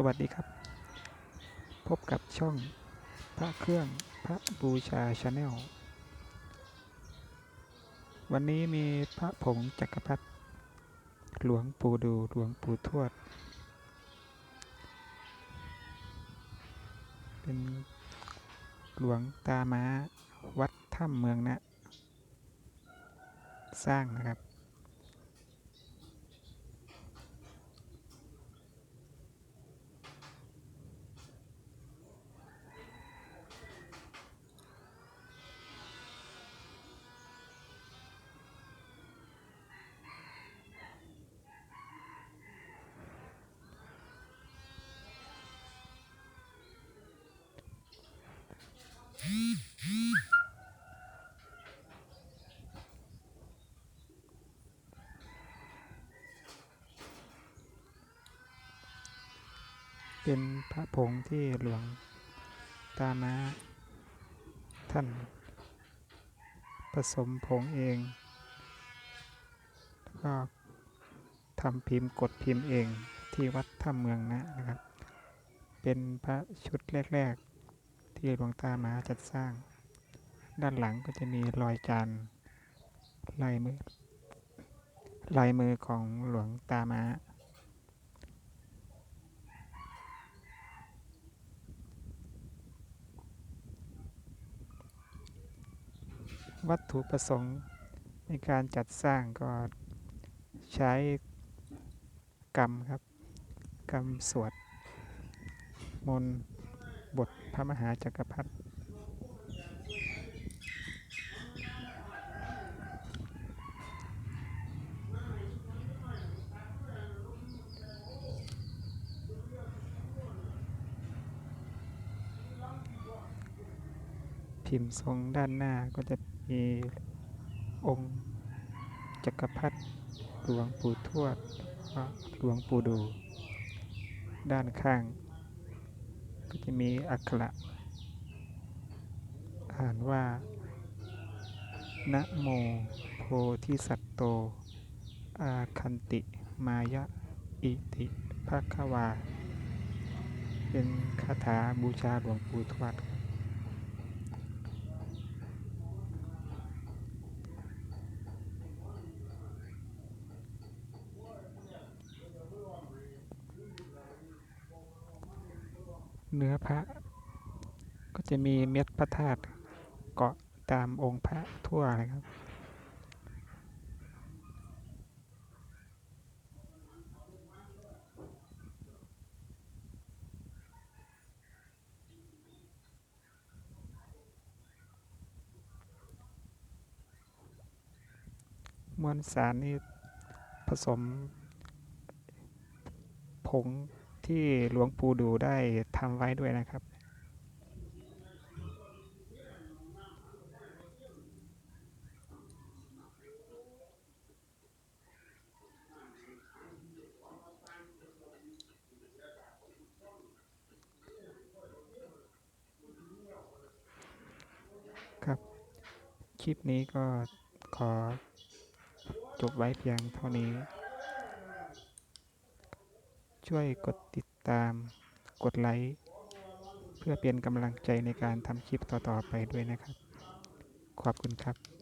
สวัสดีครับ พบกับช่องพระเครื่องพระบูชาชาแนล วันนี้มีพระผงจักรพรรดิหลวงปู่ดูหลวงปู่ทวด เป็นหลวงตามาวัดถ้ำเมืองนะ สร้างนะครับ เป็นพระผงที่หลวงตามาท่าน ผสมผงเองแล้วก็ทำพิมพ์กดพิมพ์เองที่วัดถ้ำเมืองนะนะครับ เป็นพระชุดแรก ๆ ที่หลวงตามาจัดสร้าง ด้านหลังก็จะมีรอยจานลายมือลายมือของหลวงตามา วัตถุประสงค์ในการจัดสร้างก็ใช้กรรมครับ กรรมสวด มนบทพระมหาจักรพรรดิพิมพ์ทรงด้านหน้าก็จะ มีองค์จักรพรรดิหลวงปู่ทวดหลวงปู่ดู ด้านข้าง ก็จะมีอักขระอ่านว่านะโมโพธิสัตโต อาคันติ มายะ อิติภะคะวา เป็นคาถาบูชาหลวงปู่ทวด เนื้อพระ ก็จะมีเม็ดพระธาตุเกาะตามองค์พระทั่วเลยครับ มวลสารนี่ผสมผง ที่หลวงปู่ดูได้ทำไว้ด้วยนะครับ ครับ คลิปนี้ก็ขอจบไว้เพียงเท่านี้ ช่วยกดติดตาม กดไลค์ เพื่อเป็นกำลังใจในการทำคลิปต่อๆไปด้วยนะครับ ขอบคุณครับ